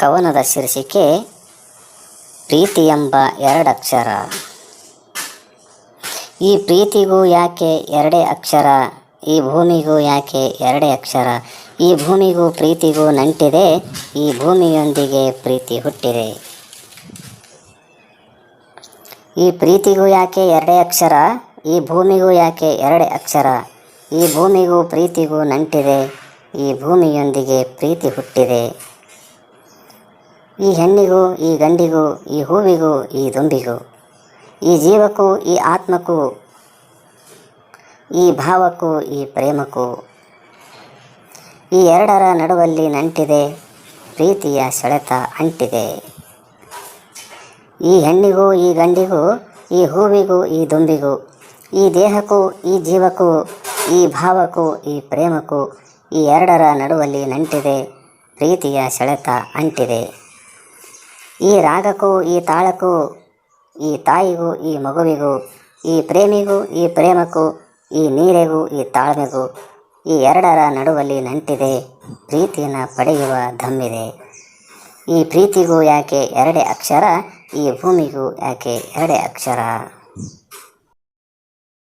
ಕವನದ ಶೀರ್ಷಿಕೆ ಪ್ರೀತಿ ಎಂಬ ಎರಡಕ್ಷರ ಈ ಪ್ರೀತಿಗೂ ಯಾಕೆ ಎರಡೇ ಅಕ್ಷರ? ಈ ಭೂಮಿಗೂ ಯಾಕೆ ಎರಡೇ ಅಕ್ಷರ? ಈ ಭೂಮಿಗೂ ಪ್ರೀತಿಗೂ ನಂಟಿದೆ, ಈ ಭೂಮಿಯೊಂದಿಗೆ ಪ್ರೀತಿ ಹುಟ್ಟಿದೆ. ಈ ಪ್ರೀತಿಗೂ ಯಾಕೆ ಎರಡೇ ಅಕ್ಷರ? ಈ ಭೂಮಿಗೂ ಯಾಕೆ ಎರಡೇ ಅಕ್ಷರ? ಈ ಭೂಮಿಗೂ ಪ್ರೀತಿಗೂ ನಂಟಿದೆ, ಈ ಭೂಮಿಯೊಂದಿಗೆ ಪ್ರೀತಿ ಹುಟ್ಟಿದೆ. ಈ ಹೆಣ್ಣಿಗೂ, ಈ ಗಂಡಿಗೂ, ಈ ಹೂವಿಗೂ, ಈ ದುಂಬಿಗೂ, ಈ ಜೀವಕ್ಕೂ, ಈ ಆತ್ಮಕ್ಕೂ, ಈ ಭಾವಕ್ಕೂ, ಈ ಪ್ರೇಮಕ್ಕೂ, ಈ ಎರಡರ ನಡುವಲ್ಲಿ ನಂಟಿದೆ ಪ್ರೀತಿಯ ಸೆಳೆತ ಅಂಟಿದೆ. ಈ ಹೆಣ್ಣಿಗೂ, ಈ ಗಂಡಿಗೂ, ಈ ಹೂವಿಗೂ, ಈ ದುಂಬಿಗೂ, ಈ ದೇಹಕ್ಕೂ, ಈ ಜೀವಕ್ಕೂ, ಈ ಭಾವಕ್ಕೂ, ಈ ಪ್ರೇಮಕ್ಕೂ ಈ ಎರಡರ ನಡುವಲ್ಲಿ ನಂಟಿದೆ ಪ್ರೀತಿಯ ಸೆಳೆತ ಅಂಟಿದೆ. ಈ ರಾಗಕ್ಕೂ, ಈ ತಾಳಕ್ಕೂ, ಈ ತಾಯಿಗೂ, ಈ ಮಗುವಿಗೂ, ಈ ಪ್ರೇಮಿಗೂ, ಈ ಪ್ರೇಮಕ್ಕೂ, ಈ ನೀರೆಗೂ, ಈ ತಾಳ್ಮೆಗೂ, ಈ ಎರಡರ ನಡುವಲ್ಲಿ ನಂಟಿದೆ, ಪ್ರೀತಿಯನ್ನು ಪಡೆಯುವ ಧಮ್ಮಿದೆ ಈ ಪ್ರೀತಿಗೂ ಯಾಕೆ ಎರಡೇ ಅಕ್ಷರ, ಈ ಭೂಮಿಗೂ ಯಾಕೆ ಎರಡೇ ಅಕ್ಷರ?